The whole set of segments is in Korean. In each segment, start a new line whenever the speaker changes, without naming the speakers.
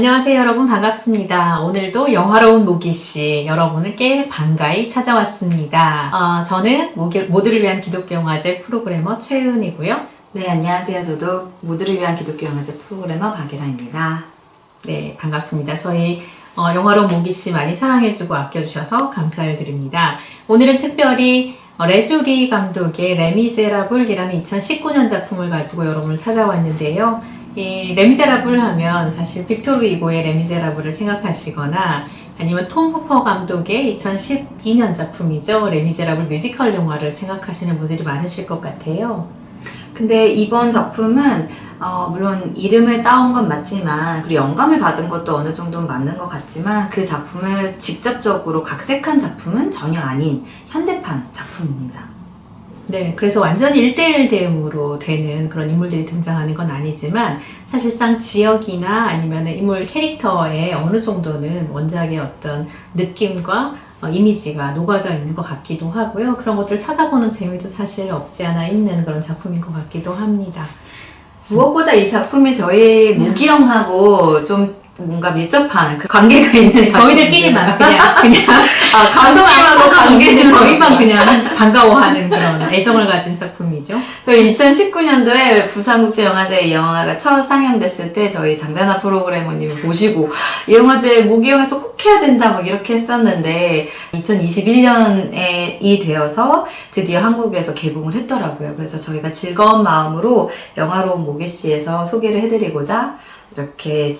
안녕하세요 여러분 반갑습니다. 오늘도 영화로운 모기씨 여러분께 반가이 찾아왔습니다. 어, 저는 모기- 모두를 위한 기독교 영화제 프로그래머 최은이고요.
네, 안녕하세요. 저도 모두를 위한 기독교 영화제 프로그래머 박예라입니다.
네 반갑습니다. 저희 어, 영화로운 모기씨 많이 사랑해주고 아껴주셔서 감사를 드립니다. 오늘은 특별히 어, 레주리 감독의 레미제라블이라는 2019년 작품을 가지고 여러분을 찾아왔는데요. 이 레미제라블 하면 사실 빅토르 이고의 레미제라블을 생각하시거나 아니면 톰 후퍼 감독의 2012년 작품이죠. 레미제라블 뮤지컬 영화를 생각하시는 분들이 많으실 것 같아요.
근데 이번 작품은 어, 물론 이름을 따온 건 맞지만 그리고 영감을 받은 것도 어느 정도는 맞는 것 같지만 그 작품을 직접적으로 각색한 작품은 전혀 아닌 현대판 작품입니다.
네, 그래서 완전히 1대1 대응으로 되는 그런 인물들이 등장하는 건 아니지만 사실상 지역이나 아니면 인물 캐릭터에 어느 정도는 원작의 어떤 느낌과 어, 이미지가 녹아져 있는 것 같기도 하고요. 그런 것들을 찾아보는 재미도 사실 없지 않아 있는 그런 작품인 것 같기도 합니다.
무엇보다 이 작품이 저희 무기영하고 좀 뭔가 밀접한 그 관계가 있는
네, 저희들끼리만 그냥 그냥
아, 감독님하고 관계는
저희만 그냥 반가워하는 그런 애정을 가진 작품이죠.
저희 2019년도에 부산국제영화제 이 영화가 첫 상영됐을 때 저희 장단아 프로그래머님을 모시고 이 영화제 모기영에서 꼭 해야 된다 막 이렇게 했었는데 2021년이 되어서 드디어 한국에서 개봉을 했더라고요. 그래서 저희가 즐거운 마음으로 영화로운 모기씨에서 소개를 해드리고자 이렇게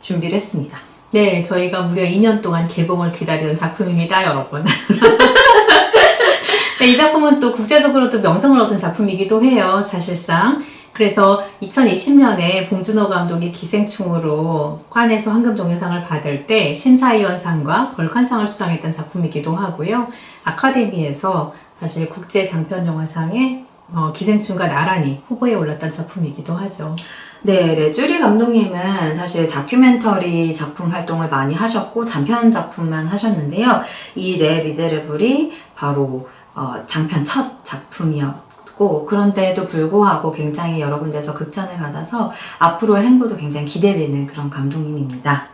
준비를 했습니다.
네, 저희가 무려 2년 동안 개봉을 기다리던 작품입니다, 여러분. 네, 이 작품은 또 국제적으로도 명성을 얻은 작품이기도 해요, 사실상. 그래서 2020년에 봉준호 감독이 기생충으로 칸에서 황금종려상을 받을 때 심사위원상과 벌칸상을 수상했던 작품이기도 하고요. 아카데미에서 사실 국제 장편 영화상에 어, 기생충과 나란히 후보에 올랐던 작품이기도 하죠.
네, 레주리 감독님은 사실 다큐멘터리 작품 활동을 많이 하셨고 단편 작품만 하셨는데요. 이 레 미제레블이 바로 어, 장편 첫 작품이었고 그런데도 불구하고 굉장히 여러 군데서 극찬을 받아서 앞으로의 행보도 굉장히 기대되는 그런 감독님입니다.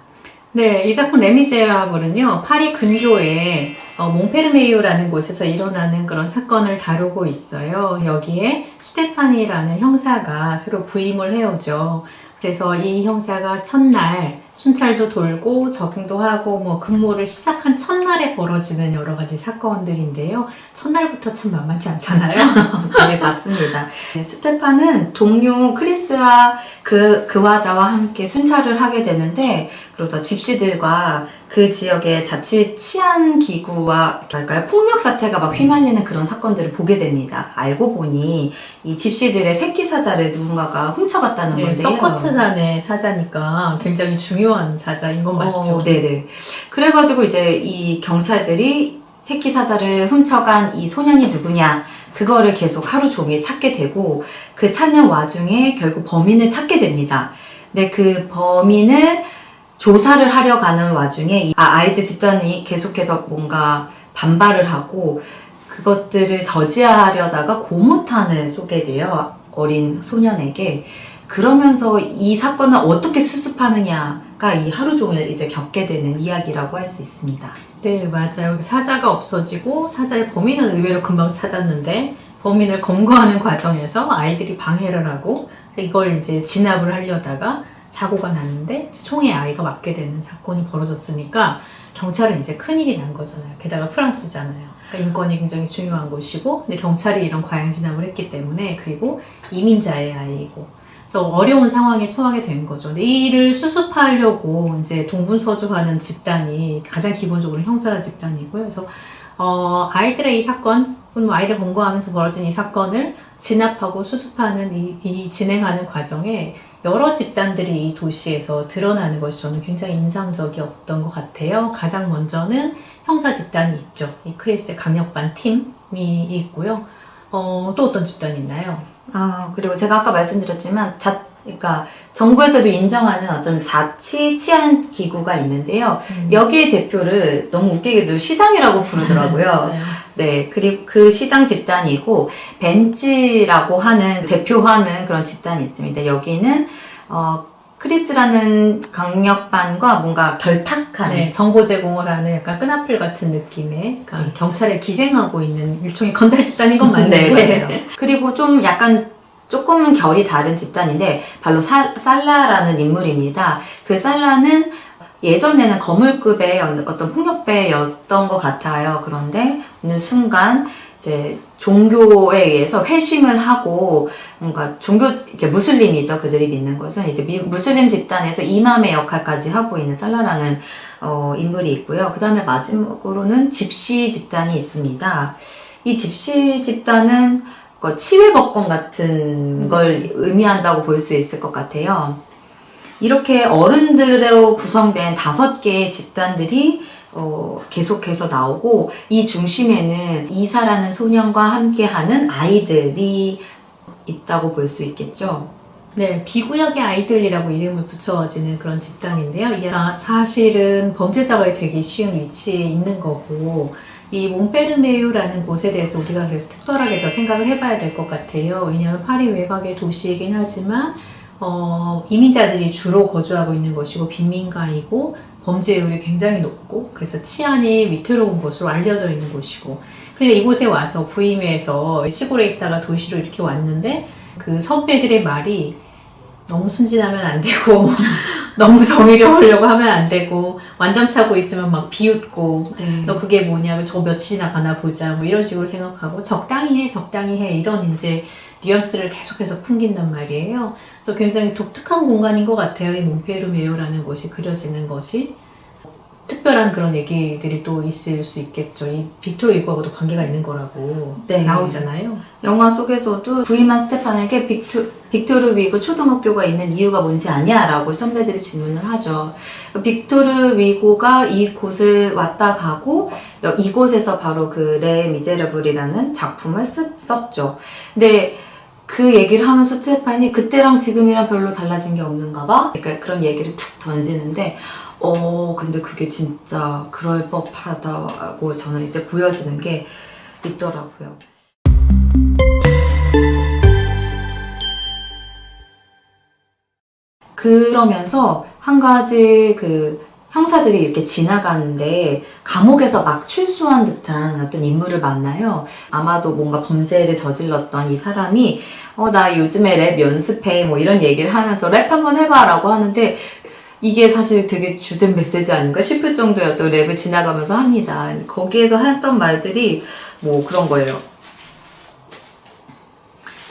네, 이 작품 레미제라블은요, 파리 근교의 어, 몽페르메이오라는 곳에서 일어나는 그런 사건을 다루고 있어요. 여기에 수테파니라는 형사가 새로 부임을 해오죠. 그래서 이 형사가 첫날 순찰도 돌고 적응도 하고 뭐 근무를 시작한 첫날에 벌어지는 여러 가지 사건들인데요. 첫날부터 참 만만치 않잖아요.
네, 맞습니다. 네, 스테파는 동료 크리스와 그, 그와 나와 함께 순찰을 하게 되는데, 그러다 집시들과 그 지역의 자칫 치안 기구와 뭐랄까요 폭력 사태가 막 휘말리는 그런 사건들을 보게 됩니다. 알고 보니 이 집시들의 새끼 사자를 누군가가 훔쳐갔다는
네,
건데요.
서커트산의 사자니까 굉장히 중요 한 사자인 건 맞죠.
어, 네네. 그래가지고 이제 이 경찰들이 새끼 사자를 훔쳐간 이 소년이 누구냐, 그거를 계속 하루 종일 찾게 되고, 그 찾는 와중에 결국 범인을 찾게 됩니다. 근데 그 범인을 조사를 하려 가는 와중에 이 아- 아이들 집단이 계속해서 뭔가 반발을 하고, 그것들을 저지하려다가 고무탄을 쏘게 돼요. 어린 소년에게. 그러면서 이 사건을 어떻게 수습하느냐 가 이 하루 종일 이제 겪게 되는 이야기라고 할 수 있습니다.
네, 맞아요. 사자가 없어지고 사자의 범인은 의외로 금방 찾았는데 범인을 검거하는 과정에서 아이들이 방해를 하고 이걸 이제 진압을 하려다가 사고가 났는데 총에 아이가 맞게 되는 사건이 벌어졌으니까 경찰은 이제 큰일이 난 거잖아요. 게다가 프랑스잖아요. 그러니까 인권이 굉장히 중요한 곳이고 근데 경찰이 이런 과잉 진압을 했기 때문에 그리고 이민자의 아이고 그래서 어려운 상황에 처하게 된 거죠. 근데 이 일을 수습하려고 이제 동분서주하는 집단이 가장 기본적으로 형사 집단이고요. 그래서 어, 아이들의 이 사건, 혹은 뭐 아이들 검거하면서 벌어진 이 사건을 진압하고 수습하는 이, 이 진행하는 과정에 여러 집단들이 이 도시에서 드러나는 것이 저는 굉장히 인상적이었던 것 같아요. 가장 먼저는 형사 집단이 있죠. 이 크리스의 강력반 팀이 있고요. 어, 또 어떤 집단이 있나요?
아, 그리고 제가 아까 말씀드렸지만, 자, 그러니까 정부에서도 인정하는 어떤 자치 치안 기구가 있는데요. 여기의 대표를 너무 웃기게도 시장이라고 부르더라고요. 네, 그리고 그 시장 집단이고 벤치라고 하는 대표하는 그런 집단이 있습니다. 여기는 어, 크리스라는 강력반과 뭔가 결탁한
네, 정보 제공을 하는 약간 끈앞풀 같은 느낌의 그러니까
네.
경찰에 기생하고 있는 일종의 건달 집단인 건 맞는데
네. 그리고 좀 약간 조금 결이 다른 집단인데 바로 사- 살라라는 인물입니다. 그 살라는 예전에는 거물급의 어- 어떤 폭력배였던 것 같아요. 그런데 어느 순간 이제 종교에 의해서 회심을 하고 뭔가 종교 이게 무슬림이죠. 그들이 믿는 것은 이제 미- 무슬림 집단에서 이맘의 역할까지 하고 있는 살라라는 어, 인물이 있고요. 그 다음에 마지막으로는 집시 집단이 있습니다. 이 집시 집단은 그 치외법권 같은 걸 의미한다고 볼 수 있을 것 같아요. 이렇게 어른들로 구성된 다섯 개의 집단들이 어, 계속해서 나오고 이 중심에는 이사라는 소년과 함께하는 아이들이 있다고 볼 수 있겠죠.
네, 비구역의 아이들이라고 이름을 붙여지는 그런 집단인데요. 이게 다 사실은 범죄자가 되기 쉬운 위치에 있는 거고, 이 몽페르메유라는 곳에 대해서 우리가 그래서 특별하게 더 생각을 해봐야 될 것 같아요. 왜냐하면 파리 외곽의 도시이긴 하지만, 어, 이민자들이 주로 거주하고 있는 것이고, 빈민가이고, 범죄율이 굉장히 높고, 그래서 치안이 위태로운 곳으로 알려져 있는 곳이고, 그러니까 이곳에 와서 부임해서 시골에 있다가 도시로 이렇게 왔는데, 그 선배들의 말이 너무 순진하면 안 되고 너무 정의를 하려고 하면 안 되고 완장 차고 있으면 막 비웃고
네.
너 그게 뭐냐 저 며칠이나 가나 보자 뭐 이런 식으로 생각하고 적당히 해 적당히 해 이런 이제 뉘앙스를 계속해서 풍긴단 말이에요. 그래서 굉장히 독특한 공간인 것 같아요. 이 몬페르메오라는 곳이 그려지는 것이 특별한 그런 얘기들이 또 있을 수 있겠죠. 이 빅토르 이거하고도 관계가 있는 거라고
네.
나오잖아요.
영화 속에서도 부임한 스테판에게 빅토, 빅토르 위고 초등학교가 있는 이유가 뭔지 아냐? 라고 선배들이 질문을 하죠. 빅토르 위고가 이곳을 왔다 가고 이곳에서 바로 그 레 미제라블이라는 작품을 쓰- 썼죠. 근데 그 얘기를 하면서 스테판이 그때랑 지금이랑 별로 달라진 게 없는가 봐? 그러니까 그런 얘기를 툭 던지는데 어 근데 그게 진짜 그럴 법하다고 저는 이제 보여지는 게 있더라고요. 그러면서 한 가지 그 형사들이 이렇게 지나가는데 감옥에서 막 출소한 듯한 어떤 인물을 만나요. 아마도 뭔가 범죄를 저질렀던 이 사람이 어 나 요즘에 랩 연습해 뭐 이런 얘기를 하면서 랩 한번 해봐라고 하는데 이게 사실 되게 주된 메시지 아닌가 싶을 어떤 랩을 지나가면서 합니다. 거기에서 했던 말들이 뭐 그런 거예요.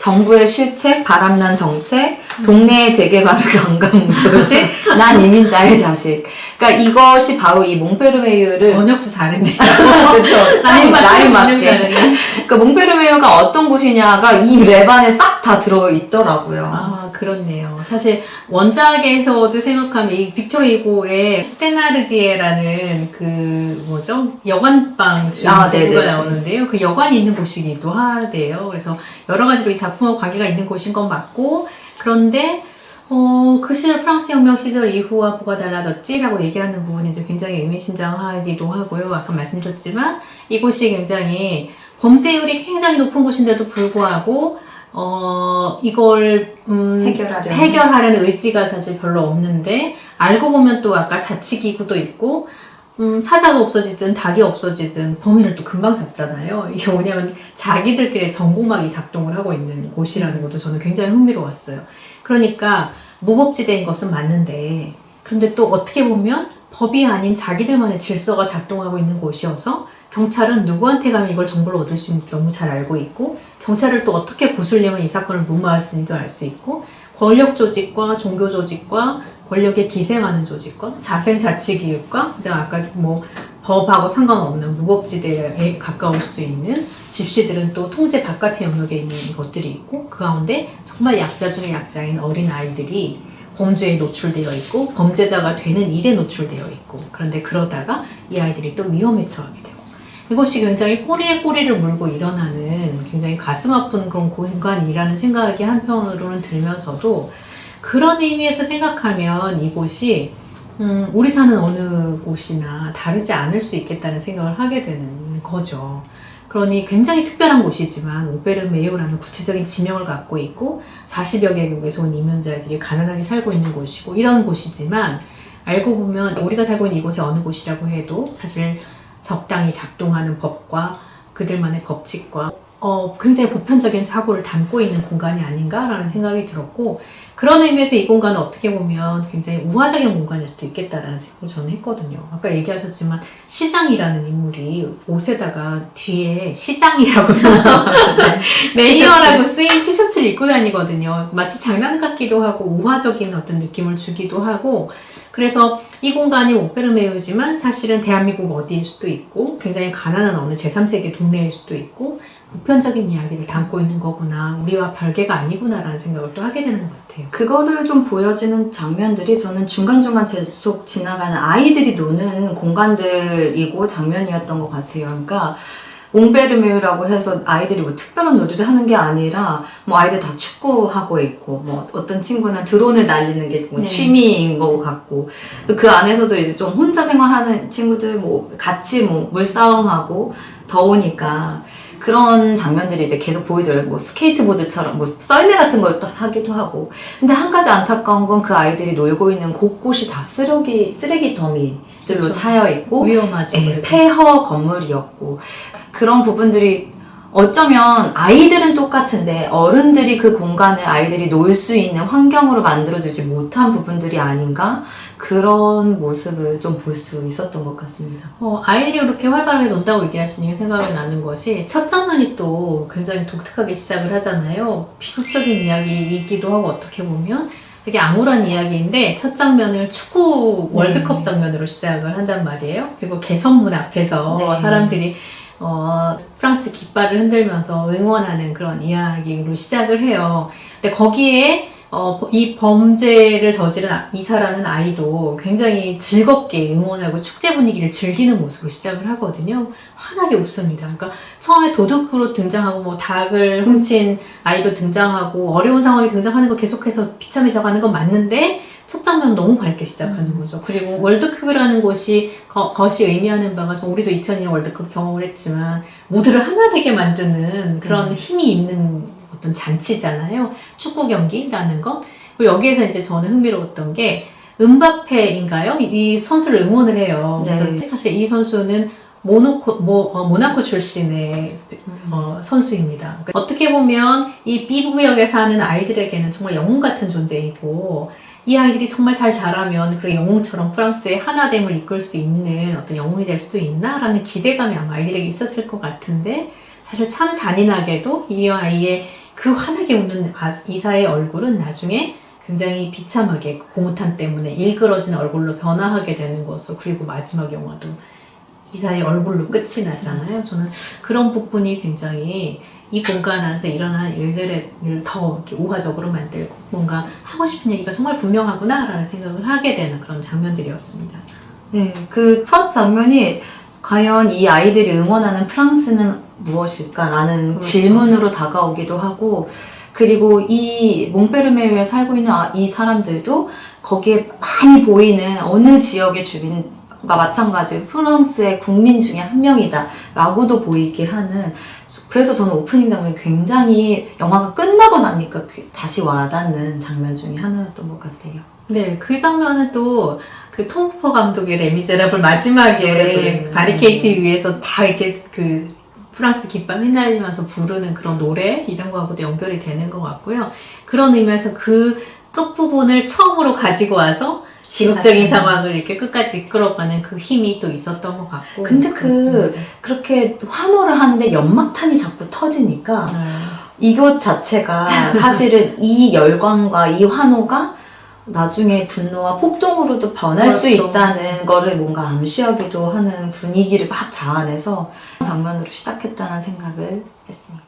정부의 실책, 바람난 정책, 동네의 강간 무도시, 난 이민자의 자식. 그러니까 이것이 바로 이 몽페르메유를
번역도 잘했네.
그렇죠. 라인, 라인 맞게. 그러니까 몽페르메유가 어떤 곳이냐가 이 랩 안에 싹 다 들어 있더라고요.
아, 그렇네요. 사실 원작에서도 생각하면 이 빅토르 이고의 스테나르디에라는 그 뭐죠? 여관방 주인
아.
나오는데요. 그 여관이 있는 곳이기도 하대요. 그래서 여러 가지로 이 작품하고 관계가 있는 곳인 건 맞고 그런데 어, 그 시절 프랑스 혁명 시절 이후와 뭐가 달라졌지 라고 얘기하는 부분이 이제 굉장히 의미심장하기도 하고요. 아까 말씀드렸지만 이곳이 굉장히 범죄율이 굉장히 높은 곳인데도 불구하고 어, 이걸 음,
해결하려는.
해결하려는 의지가 사실 별로 없는데 알고 보면 또 아까 자치기구도 있고 음, 사자가 없어지든 닭이 없어지든 범인을 또 금방 잡잖아요. 이게 뭐냐면 자기들끼리 정보막이 작동을 하고 있는 곳이라는 것도 저는 굉장히 흥미로웠어요. 그러니까 무법지대인 것은 맞는데 그런데 또 어떻게 보면 법이 아닌 자기들만의 질서가 작동하고 있는 곳이어서 경찰은 누구한테 가면 이걸 정보를 얻을 수 있는지 너무 잘 알고 있고 경찰을 또 어떻게 구슬리면 이 사건을 무마할 수 있는지도 알 수 있고 권력 조직과 종교 조직과 권력에 기생하는 조직과 자생자치기육과 그다음 아까 뭐 법하고 상관없는 무법지대에 가까울 수 있는 집시들은 또 통제 바깥의 영역에 있는 것들이 있고 그 가운데 정말 약자 중에 약자인 어린 아이들이 범죄에 노출되어 있고 범죄자가 되는 일에 노출되어 있고 그런데 그러다가 이 아이들이 또 위험에 처하게 되고 이것이 굉장히 꼬리에 꼬리를 물고 일어나는 굉장히 가슴 아픈 그런 공간이라는 생각이 한편으로는 들면서도 그런 의미에서 생각하면 이곳이 음, 우리 사는 어느 곳이나 다르지 않을 수 있겠다는 생각을 하게 되는 거죠. 그러니 굉장히 특별한 곳이지만 오베르메이오라는 구체적인 지명을 갖고 있고 40여 개국에서 온 이민자들이 가난하게 살고 있는 곳이고 이런 곳이지만 알고 보면 우리가 살고 있는 이곳이 어느 곳이라고 해도 사실 적당히 작동하는 법과 그들만의 법칙과 어, 굉장히 보편적인 사고를 담고 있는 공간이 아닌가라는 생각이 들었고 그런 의미에서 이 공간은 어떻게 보면 굉장히 우화적인 공간일 수도 있겠다라는 생각을 저는 했거든요. 아까 얘기하셨지만 시장이라는 인물이 옷에다가 뒤에 시장이라고 써서 매니어라고 쓰인 티셔츠를 입고 다니거든요. 마치 장난 같기도 하고 우화적인 어떤 느낌을 주기도 하고 그래서 이 공간이 오페르메오지만 사실은 대한민국 어디일 수도 있고 굉장히 가난한 어느 제3세계 동네일 수도 있고 보편적인 이야기를 담고 있는 거구나 우리와 별개가 아니구나라는 생각을 또 하게 되는 것 같아요.
그거를 좀 보여주는 장면들이 저는 중간중간 계속 지나가는 아이들이 노는 공간들이고 장면이었던 것 같아요. 그러니까 옹베르메우라고 해서 아이들이 뭐 특별한 놀이를 하는 게 아니라 뭐 아이들 다 축구하고 있고 뭐 어떤 친구는 드론을 날리는 게뭐
네.
취미인 것 같고 또 그 안에서도 이제 좀 혼자 생활하는 친구들 뭐 같이 뭐 물싸움하고 더우니까 그런 장면들이 이제 계속 보이더라고요. 뭐 스케이트보드처럼 뭐 썰매 같은 걸 또 하기도 하고. 근데 한 가지 안타까운 건 그 아이들이 놀고 있는 곳곳이 다 쓰레기 쓰레기 더미 들로
그쵸.
차여 있고
위험하죠.
예. 폐허 건물이었고 그런 부분들이 어쩌면 아이들은 똑같은데 어른들이 그 공간을 아이들이 놀 수 있는 환경으로 만들어주지 못한 부분들이 아닌가 그런 모습을 좀 볼 수 있었던 것 같습니다.
어, 아이들이 그렇게 활발하게 논다고 얘기하시는 게 생각이 나는 것이 첫 장면이 또 굉장히 독특하게 시작을 하잖아요. 비극적인 이야기이기도 하고 어떻게 보면 되게 암울한 이야기인데 첫 장면을 축구 월드컵
네.
장면으로 시작을 한단 말이에요. 그리고 개선문 앞에서
네.
사람들이 어, 프랑스 깃발을 흔들면서 응원하는 그런 이야기로 시작을 해요. 근데 거기에 어, 이 범죄를 저지른 아- 이사라는 아이도 굉장히 즐겁게 응원하고 축제 분위기를 즐기는 모습으로 시작을 하거든요. 환하게 웃습니다. 그러니까 처음에 도둑으로 등장하고 뭐 닭을 훔친 아이도 등장하고 어려운 상황이 등장하는 거 계속해서 비참해져 가는 건 맞는데 첫 장면 너무 밝게 시작하는 거죠. 그리고 월드컵이라는 것이 거- 것이 의미하는 바가 저 우리도 2002년 월드컵 경험을 했지만 모두를 하나 되게 만드는 그런 힘이 있는 어떤 잔치잖아요. 축구 경기라는 거. 그리고 여기에서 이제 저는 흥미로웠던 게 은바페인가요? 이 선수를 응원을 해요.
네.
사실 이 선수는 모노코, 모, 어, 모나코 출신의 어, 선수입니다. 그러니까 어떻게 보면 이 B 구역에 사는 아이들에게는 정말 영웅 같은 존재이고 이 아이들이 정말 잘 자라면 그 영웅처럼 프랑스의 하나됨을 이끌 수 있는 어떤 영웅이 될 수도 있나라는 기대감이 아마 아이들에게 있었을 것 같은데 사실 참 잔인하게도 이 아이의 그 환하게 웃는 아- 이사의 얼굴은 나중에 굉장히 비참하게 그 고무탄 때문에 일그러진 얼굴로 변화하게 되는 것으로 그리고 마지막 영화도 이사의 얼굴로 끝이 나잖아요. 저는 그런 부분이 굉장히 이 공간 안에서 일어난 일들을 더 이렇게 우화적으로 만들고 뭔가 하고 싶은 얘기가 정말 분명하구나라는 생각을 하게 되는 그런 장면들이었습니다.
네, 그 첫 장면이 과연 이 아이들이 응원하는 프랑스는 무엇일까라는
그렇죠.
질문으로 다가오기도 하고 그리고 이 몽페르메유에 살고 있는 아- 이 사람들도 거기에 많이 보이는 어느 지역의 주민 과 마찬가지로 프랑스의 국민 중에 한 명이다 라고도 보이게 하는 그래서 저는 오프닝 장면이 굉장히 영화가 끝나고 나니까 그- 다시 와닿는 장면 중에 하나였던 것 같아요.
네, 그 장면은 또 그 톰포 감독의 레미제라블 마지막에
노래 부르는.
바리케이트 위에서 다 이렇게 그 프랑스 깃발 휘날리면서 부르는 그런 노래 이런 거하고도 연결이 되는 것 같고요. 그런 의미에서 그 끝부분을 처음으로 가지고 와서
시사하는.
상황을 이렇게 끝까지 이끌어가는 그 힘이 또 있었던 것 같고.
근데 그
그렇습니다.
그렇게 환호를 하는데 연막탄이 자꾸 터지니까
네.
이것 자체가 사실은 이 열광과 이 환호가 나중에 분노와 폭동으로도 변할 수
그렇죠.
있다는 거를 뭔가 암시하기도 하는 분위기를 막 자아내서 장면으로 시작했다는 생각을 했습니다.